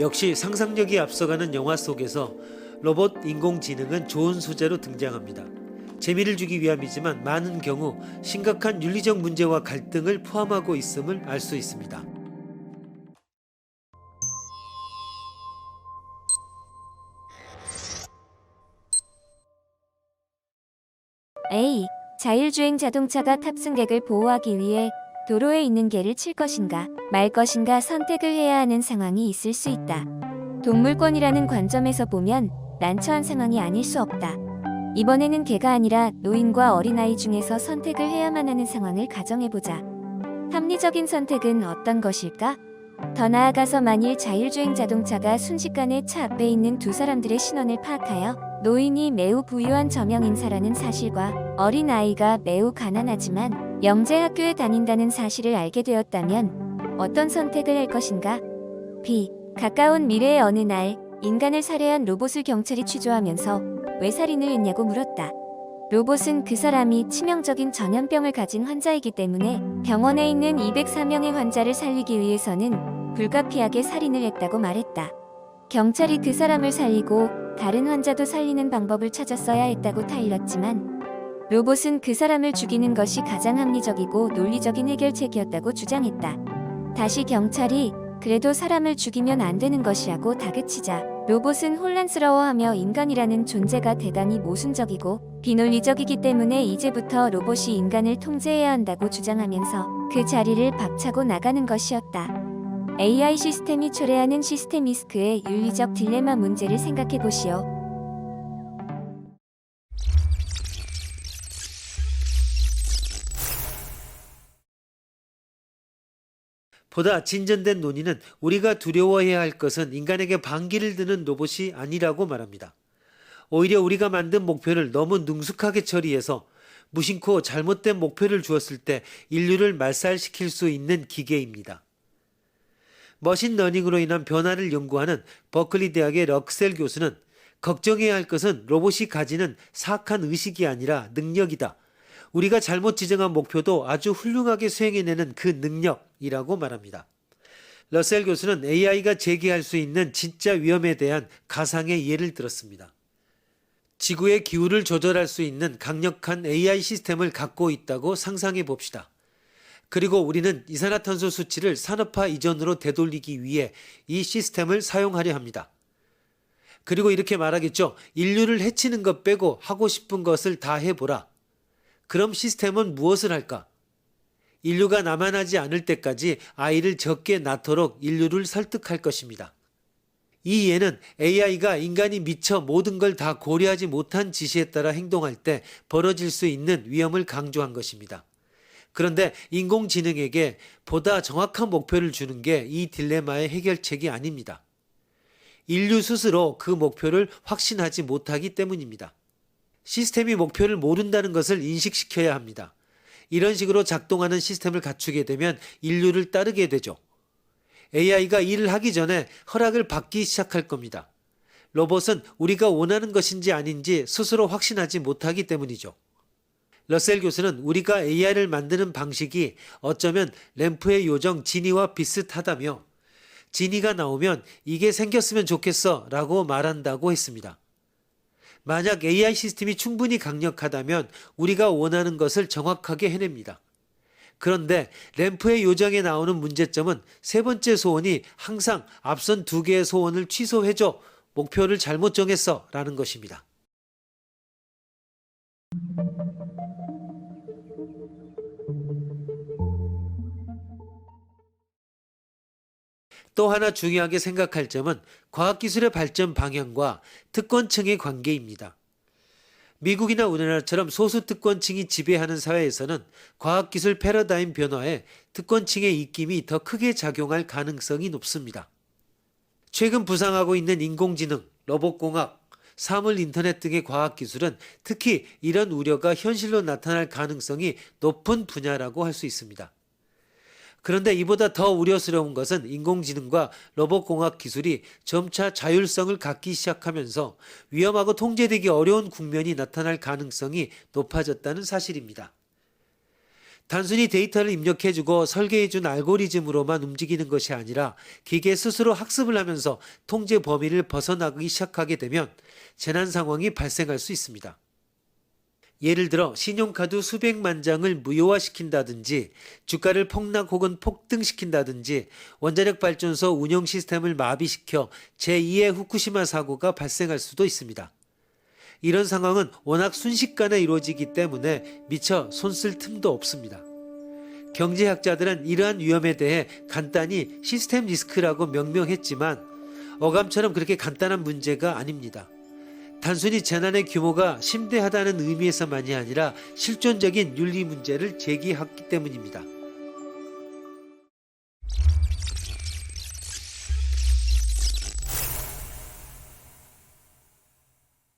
역시 상상력이 앞서가는 영화 속에서 로봇 인공지능은 좋은 소재로 등장합니다. 재미를 주기 위함이지만 많은 경우 심각한 윤리적 문제와 갈등을 포함하고 있음을 알 수 있습니다. A. 자율주행 자동차가 탑승객을 보호하기 위해 도로에 있는 개를 칠 것인가 말 것인가 선택을 해야 하는 상황이 있을 수 있다. 동물권이라는 관점에서 보면 난처한 상황이 아닐 수 없다. 이번에는 개가 아니라 노인과 어린아이 중에서 선택을 해야만 하는 상황을 가정해보자. 합리적인 선택은 어떤 것일까? 더 나아가서 만일 자율주행 자동차가 순식간에 차 앞에 있는 두 사람들의 신원을 파악하여 노인이 매우 부유한 저명 인사라는 사실과 어린 아이가 매우 가난하지만 영재 학교에 다닌다는 사실을 알게 되었다면 어떤 선택을 할 것인가? B. 가까운 미래의 어느 날 인간을 살해한 로봇을 경찰이 취조하면서 왜 살인을 했냐고 물었다. 로봇은 그 사람이 치명적인 전염병을 가진 환자이기 때문에 병원에 있는 204명의 환자를 살리기 위해서는 불가피하게 살인을 했다고 말했다. 경찰이 그 사람을 살리고 다른 환자도 살리는 방법을 찾았어야 했다고 타일렀지만 로봇은 그 사람을 죽이는 것이 가장 합리적이고 논리적인 해결책이었다고 주장했다. 다시 경찰이 그래도 사람을 죽이면 안 되는 것이라고 다그치자 로봇은 혼란스러워하며 인간이라는 존재가 대단히 모순적이고 비논리적이기 때문에 이제부터 로봇이 인간을 통제해야 한다고 주장하면서 그 자리를 박차고 나가는 것이었다. AI 시스템이 초래하는 시스템 리스크의 윤리적 딜레마 문제를 생각해 보시오. 보다 진전된 논의는 우리가 두려워해야 할 것은 인간에게 반기를 드는 로봇이 아니라고 말합니다. 오히려 우리가 만든 목표를 너무 능숙하게 처리해서 무심코 잘못된 목표를 주었을 때 인류를 말살시킬 수 있는 기계입니다. 머신러닝으로 인한 변화를 연구하는 버클리 대학의 럭셀 교수는 걱정해야 할 것은 로봇이 가지는 사악한 의식이 아니라 능력이다. 우리가 잘못 지정한 목표도 아주 훌륭하게 수행해내는 그 능력이라고 말합니다. 러셀 교수는 AI가 제기할 수 있는 진짜 위험에 대한 가상의 예를 들었습니다. 지구의 기후를 조절할 수 있는 강력한 AI 시스템을 갖고 있다고 상상해 봅시다. 그리고 우리는 이산화탄소 수치를 산업화 이전으로 되돌리기 위해 이 시스템을 사용하려 합니다. 그리고 이렇게 말하겠죠. 인류를 해치는 것 빼고 하고 싶은 것을 다 해보라. 그럼 시스템은 무엇을 할까? 인류가 남아나지 않을 때까지 아이를 적게 낳도록 인류를 설득할 것입니다. 이 예는 AI가 인간이 미처 모든 걸 다 고려하지 못한 지시에 따라 행동할 때 벌어질 수 있는 위험을 강조한 것입니다. 그런데 인공지능에게 보다 정확한 목표를 주는 게 이 딜레마의 해결책이 아닙니다. 인류 스스로 그 목표를 확신하지 못하기 때문입니다. 시스템이 목표를 모른다는 것을 인식시켜야 합니다. 이런 식으로 작동하는 시스템을 갖추게 되면 인류를 따르게 되죠. AI가 일을 하기 전에 허락을 받기 시작할 겁니다. 로봇은 우리가 원하는 것인지 아닌지 스스로 확신하지 못하기 때문이죠. 러셀 교수는 우리가 AI를 만드는 방식이 어쩌면 램프의 요정 지니와 비슷하다며 지니가 나오면 이게 생겼으면 좋겠어 라고 말한다고 했습니다. 만약 AI 시스템이 충분히 강력하다면 우리가 원하는 것을 정확하게 해냅니다. 그런데 램프의 요정에 나오는 문제점은 세 번째 소원이 항상 앞선 두 개의 소원을 취소해줘 목표를 잘못 정했어 라는 것입니다. 또 하나 중요하게 생각할 점은 과학기술의 발전 방향과 특권층의 관계입니다. 미국이나 우리나라처럼 소수 특권층이 지배하는 사회에서는 과학기술 패러다임 변화에 특권층의 입김이 더 크게 작용할 가능성이 높습니다. 최근 부상하고 있는 인공지능, 로봇공학, 사물 인터넷 등의 과학기술은 특히 이런 우려가 현실로 나타날 가능성이 높은 분야라고 할 수 있습니다. 그런데 이보다 더 우려스러운 것은 인공지능과 로봇공학 기술이 점차 자율성을 갖기 시작하면서 위험하고 통제되기 어려운 국면이 나타날 가능성이 높아졌다는 사실입니다. 단순히 데이터를 입력해주고 설계해준 알고리즘으로만 움직이는 것이 아니라 기계 스스로 학습을 하면서 통제 범위를 벗어나기 시작하게 되면 재난 상황이 발생할 수 있습니다. 예를 들어 신용카드 수백만 장을 무효화시킨다든지 주가를 폭락 혹은 폭등시킨다든지 원자력 발전소 운영 시스템을 마비시켜 제2의 후쿠시마 사고가 발생할 수도 있습니다. 이런 상황은 워낙 순식간에 이루어지기 때문에 미처 손쓸 틈도 없습니다. 경제학자들은 이러한 위험에 대해 간단히 시스템 리스크라고 명명했지만 어감처럼 그렇게 간단한 문제가 아닙니다. 단순히 재난의 규모가 심대하다는 의미에서만이 아니라 실존적인 윤리 문제를 제기했기 때문입니다.